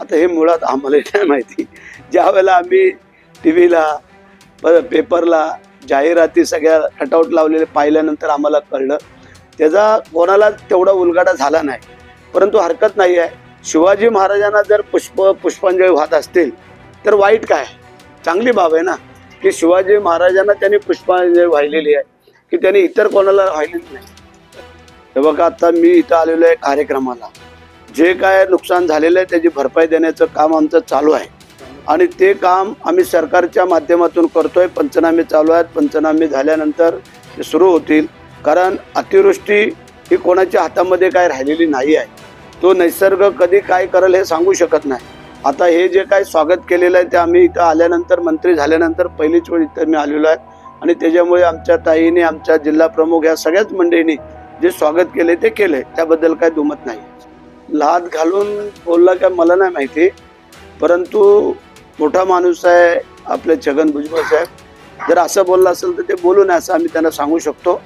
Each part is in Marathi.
आता हे मुळात आम्हाला नाही माहिती. ज्या वेळेला आम्ही टी व्हीला पेपरला जाहिराती सगळ्या कटआउट लावलेले पाहिल्यानंतर आम्हाला कळलं त्याचा कोणाला तेवढा उलगाडा झाला नाही. परंतु हरकत नाही आहे. शिवाजी महाराजांना जर पुष्प पुष्पांजली वाहत असतील तर वाईट काय? चांगली बाब आहे ना की शिवाजी महाराजांना त्यांनी पुष्पांजली वाहिलेली आहे की त्यांनी इतर कोणाला वाहिलेली नाही. हे बघा आता मी इथं आलेलो आहे कार्यक्रमाला. जे काय नुकसान झालेलं आहे त्याची भरपाई देण्याचं काम आमचं चालू आहे. आणि ते काम आम्ही सरकारच्या माध्यमातून करतोय पंचनामे चालू आहेत. पंचनामे झाल्यानंतर ते सुरू होतील. कारण अतिवृष्टी ही कोणाच्या हातामध्ये काय राहिलेली नाही आहे. तो निसर्ग कधी काय करेल हे सांगू शकत नाही. आता हे जे काय स्वागत केलेलं आहे ते आम्ही इथं आल्यानंतर मंत्री झाल्यानंतर पहिलीच वेळ इथं मी आलेलो आहे. आणि त्याच्यामुळे आमच्या ताईने आमच्या जिल्हा प्रमुख या सगळ्याच मंडळींनी जे स्वागत केले ते केले त्याबद्दल काय दुमत नाही. लाद घालून बोलला काय मला नाही माहिती. परंतु मोठा माणूस आहे आपले छगन भुजबळ साहेब. जर असं बोललं असेल तर ते बोलू नये असं आम्ही त्यांना सांगू शकतो.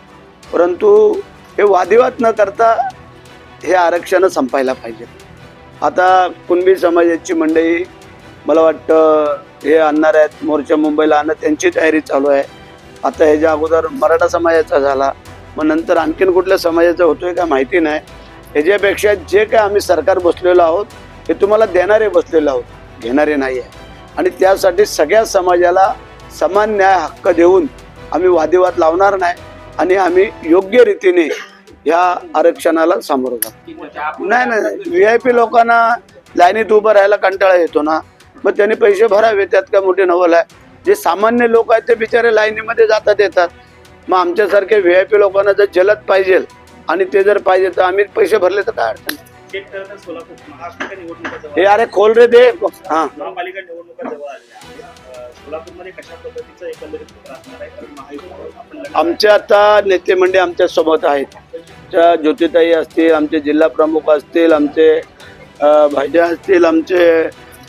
परंतु हे वादिवाद न करता हे आरक्षण संपायला पाहिजे. आता कुणबी समाजाची मंडळी मला वाटतं हे आणणार आहेत. मोर्चा मुंबईला आणणं त्यांची तयारी चालू आहे. आता ह्याच्या अगोदर मराठा समाजाचा झाला. मग नंतर आणखीन कुठल्या समाजाचा होतोय का माहिती नाही. ह्याच्यापेक्षा जे काय आम्ही सरकार बसलेलो आहोत हे तुम्हाला देणारे बसलेलो आहोत घेणारे नाही आहे आणि त्यासाठी सगळ्या समाजाला समान न्याय हक्क देऊन आम्ही वादिवाद लावणार नाही आणि आम्ही योग्य रीतीने ह्या आरक्षणाला सामोरं जातो नाही नाही व्ही आय पी लोकांना लाईनीत उभं राहायला कंटाळा येतो ना. मग त्यांनी पैसे भरावे त्यात काय मोठी नवल आहे. जे सामान्य लोक आहेत ते बिचारे लाईनीमध्ये जातात येतात. मग आमच्यासारखे व्ही आय पी लोकांना जर जलद पाहिजे आणि ते जर पाहिजे तर आम्ही पैसे भरले तर काय अडचण नाही. तर सोलापूर हे अरे खोल रे दे हा. महापालिका निवडणुका जवळ आल्या. आहेत अं, सोलापूरमध्ये कशा पद्धतीचं एकंदरीत चित्र असणार आहे? कारण महायुतीवर आपण लढत आहे. आमचे आता नेते मंडळी आमच्यासोबत आहेत. त्या ज्योतिताई असतील आमचे जिल्हा प्रमुख असतील आमचे अ, भाज्या असतील आमचे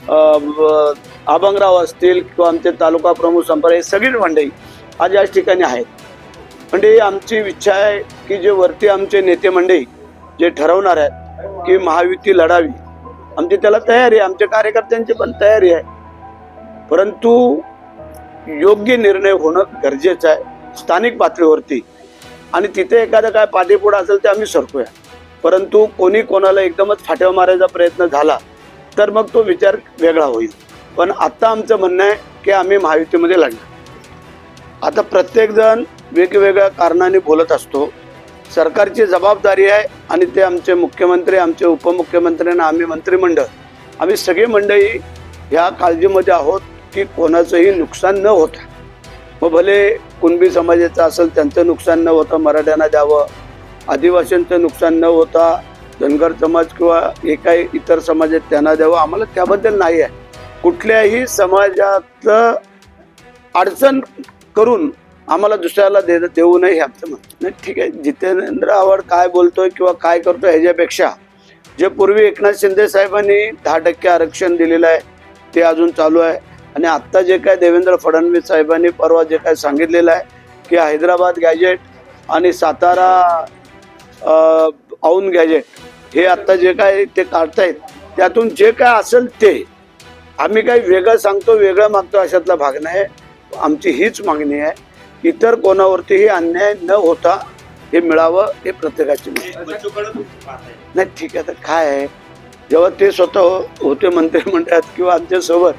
अ, व- आबंगराव असतील किंवा आमचे तालुका प्रमुख संपर्क हे सगळी मंडळी आज याच ठिकाणी आहेत. म्हणजे आमची इच्छा आहे की जे वरती आमचे नेते मंडळी जे ठरवणार आहेत की महायुती लढावी आमची त्याला तयारी आहे आमच्या कार्यकर्त्यांची पण तयारी आहे. परंतु योग्य निर्णय होणं गरजेचं आहे स्थानिक पातळीवरती. आणि तिथे एखादं काय पाठीपुढं असेल ते आम्ही सरकूया. परंतु कोणी कोणाला एकदमच फाट्यावर मारायचा प्रयत्न झाला तर मग तो विचार वेगळा होईल. पण आत्ता आमचं म्हणणं आहे की आम्ही महायुतीमध्ये लढणार. आता प्रत्येकजण वेगवेगळ्या कारणाने बोलत असतो. सरकारची जबाबदारी आहे आणि ते आमचे मुख्यमंत्री आमचे उपमुख्यमंत्र्यांना आम्ही मंत्रिमंडळ आम्ही सगळी मंडळी ह्या काळजीमध्ये आहोत की कोणाचंही नुकसान न होता. मग भले कुणबी समाजाचं असेल त्यांचं नुकसान न होतं मराठ्यांना द्यावं आदिवासींचं नुकसान न होता धनगर समाज किंवा हे इतर समाजात त्यांना द्यावं आम्हाला त्याबद्दल नाही आहे. कुठल्याही समाजाचं अडचण करून आम्हाला दुसऱ्याला दे देऊ नये हे आमचं म्हणतो नाही ठीक आहे. जितेंद्र आव्हाड काय बोलतोय किंवा काय करतो ह्याच्यापेक्षा जे पूर्वी एकनाथ शिंदे साहेबांनी दहा टक्के आरक्षण दिलेलं आहे ते अजून चालू आहे. आणि आत्ता जे काय देवेंद्र फडणवीस साहेबांनी परवा जे काय सांगितलेलं आहे की हैदराबाद गॅजेट आणि सातारा औन गॅजेट हे आत्ता जे काय ते काढतायत त्यातून जे काय असेल ते आम्ही काही वेगळं सांगतो वेगळं मागतो अशातला भाग नाही. आमची हीच मागणी आहे. इतर कोणावरतीही अन्याय न होता हे मिळावं हे प्रत्येकाची नाही ठीक आहे तर काय आहे? जेव्हा ते स्वतः हो- होते मंत्रिमंडळात किंवा आमच्यासोबत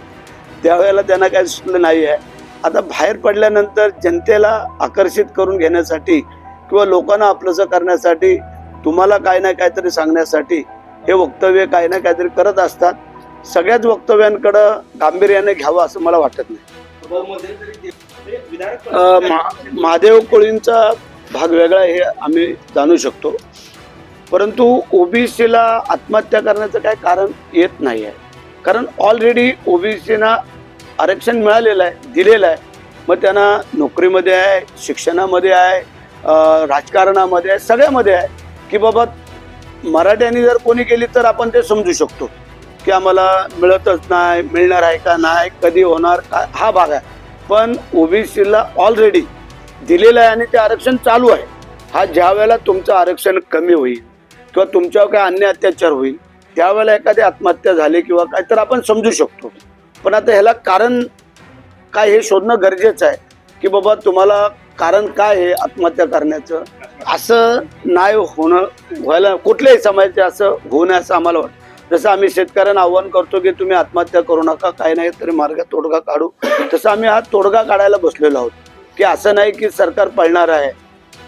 त्यावेळेला त्यांना काय सुचलं नाही आहे. आता बाहेर पडल्यानंतर जनतेला आकर्षित करून घेण्यासाठी किंवा लोकांना आपलंसं करण्यासाठी तुम्हाला काय ना काहीतरी सांगण्यासाठी हे वक्तव्य काय ना काहीतरी करत असतात. सगळ्याच वक्तव्यांकडं गांभीर्याने घ्यावं असं मला वाटत नाही. महादेव कोळींचा भाग वेगळा हे आम्ही जाणू शकतो. परंतु ओबीसीला आत्महत्या करण्याचं काय कारण येत नाही आहे कारण ऑलरेडी ओबीसीना आरक्षण मिळालेलं आहे दिलेलं आहे. मग त्यांना नोकरीमध्ये आहे शिक्षणामध्ये आहे राजकारणामध्ये आहे सगळ्यामध्ये आहे. की बाबा मराठ्यांनी जर कोणी केली तर आपण ते समजू शकतो. की आम्हाला मिळतच नाही मिळणार आहे का नाही कधी होणार का हा भाग आहे. पण ओबीसीला ऑलरेडी दिलेलं आहे आणि ते आरक्षण चालू आहे. हा ज्या वेळेला तुमचं आरक्षण कमी होईल किंवा तुमच्यावर काय अन्य अत्याचार होईल त्यावेळेला एखादी आत्महत्या झाली किंवा काय तर आपण समजू शकतो. पण आता ह्याला कारण काय हे शोधणं गरजेचं आहे की बाबा तुम्हाला कारण काय आहे आत्महत्या करण्याचं? असं नाही होणं व्हायला कुठल्याही समाजाचे असं होऊ नये असं आम्हाला वाटतं. जसं आम्ही शेतकऱ्यांना आव्हान करतो की तुम्ही आत्महत्या करू नका काही नाही तरी मार्ग तोडगा काढू. तसं आम्ही हा तोडगा काढायला बसलेलो आहोत. की असं नाही की सरकार पळणार आहे.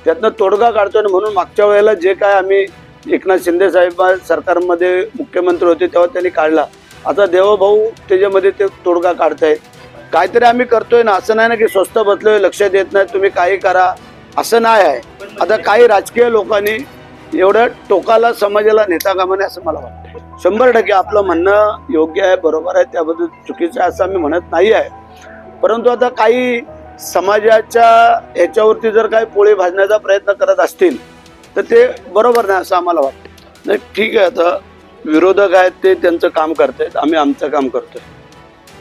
त्यातनं तोडगा काढतो आणि म्हणून मागच्या वेळेला जे काय आम्ही एकनाथ शिंदे साहेब सरकारमध्ये मुख्यमंत्री होते तेव्हा त्यांनी काढला. आता देवभाऊ त्याच्यामध्ये ते तोडगा काढतायत. काहीतरी आम्ही करतोय ना असं नाही ना की स्वस्त बसलोय लक्ष देत नाही तुम्ही काही करा. असं नाही आहे. आता काही राजकीय लोकांनी एवढ्या टोकाला समाजाला नेता कामा नये असं मला वाटतं. शंभर टक्के आपलं म्हणणं योग्य आहे बरोबर आहे त्याबद्दल चुकीचं आहे असं आम्ही म्हणत नाही आहे. परंतु आता काही समाजाच्या ह्याच्यावरती जर काही पोळी भाजण्याचा प्रयत्न करत असतील तर ते बरोबर नाही असं आम्हाला वाटतं. नाही ठीक आहे आता विरोधक आहेत ते त्यांचं काम करतायत आम्ही आमचं काम करतोय.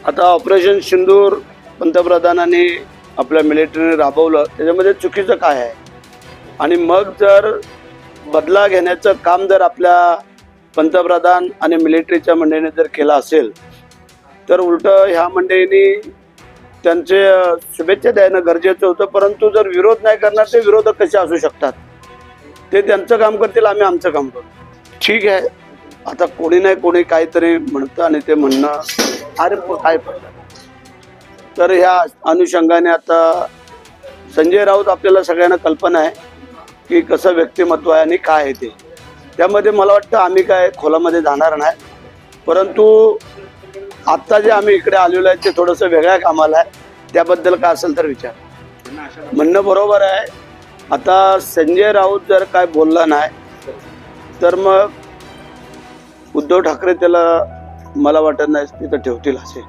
आता ऑपरेशन सिंदूर पंतप्रधानांनी आपल्या मिलिटरीने राबवलं त्याच्यामध्ये चुकीचं काय आहे? आणि मग जर बदला घेण्याचं काम जर आपल्या पंतप्रधान आणि मिलिटरीच्या मंडळीने जर केला असेल तर उलट ह्या मंडळींनी त्यांचे शुभेच्छा द्यायला गरजेचं होतं परंतु जर विरोध नाही करणार ते विरोधक कसे असू शकतात? ते त्यांचं काम करतील आम्ही आमचं काम करू. ठीक आहे. आता कोणी नाही कोणी काहीतरी म्हणतं आणि ते म्हणणं अरे काय तर ह्या अनुषंगाने आता संजय राऊत आपल्याला सगळ्यांना कल्पना आहे की कसं व्यक्तिमत्व आहे आणि काय आहे ते. त्यामध्ये मला वाटतं आम्ही काय खोलामध्ये जाणार नाही. परंतु आत्ता जे आम्ही इकडे आलेलो आहे ते थोडंसं वेगळ्या कामाला आहे. त्याबद्दल काय असेल तर विचार. म्हणणं बरोबर आहे. आता संजय राऊत जर काय बोलला नाही तर मग उद्धव ठाकरे त्याला मला वाटत नाही तिथं ठेवतील असे.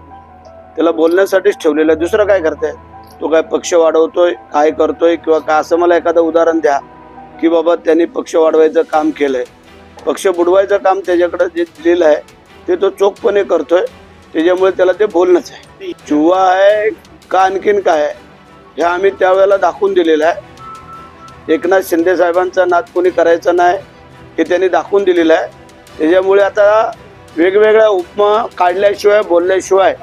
त्याला बोलण्यासाठीच ठेवलेलं आहे. दुसरं काय करते तो काय पक्ष वाढवतोय काय करतोय किंवा काय? असं मला एखादं उदाहरण द्या की बाबा त्यांनी पक्ष वाढवायचं काम केलंय. पक्ष बुडवायचं काम त्याच्याकडे जे दिलेलं आहे ते तो चोखपणे करतोय. त्याच्यामुळे त्याला ते बोलणंच आहे. चुवा आहे का आणखीन काय आहे? हे आम्ही त्यावेळेला दाखवून दिलेलं आहे. एकनाथ शिंदे साहेबांचा नाद कोणी करायचा नाही हे त्यांनी दाखवून दिलेलं आहे. त्याच्यामुळे आता वेगवेगळ्या उपमा काढल्याशिवाय बोलल्याशिवाय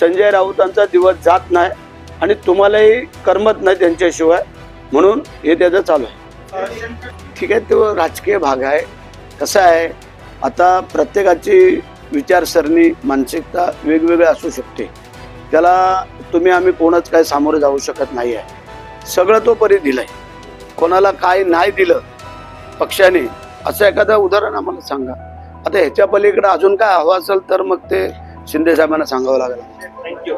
संजय राऊतांचा दिवस जात नाही आणि तुम्हालाही करमत नाही त्यांच्याशिवाय. म्हणून हे त्याचं चालू आहे. ठीक आहे तो राजकीय भाग आहे. कसं आहे आता प्रत्येकाची विचारसरणी मानसिकता वेगवेगळी असू शकते. त्याला तुम्ही आम्ही कोणच काय सामोरं जाऊ शकत नाही आहे सगळं तो परी दिलंय. कोणाला काय नाही दिलं पक्षाने असं एखादं उदाहरण आम्हाला सांगा. आता ह्याच्या पलीकडे अजून काय हवं असेल तर मग ते शिंदे साहेबांना सांगावं लागेल. थँक्यू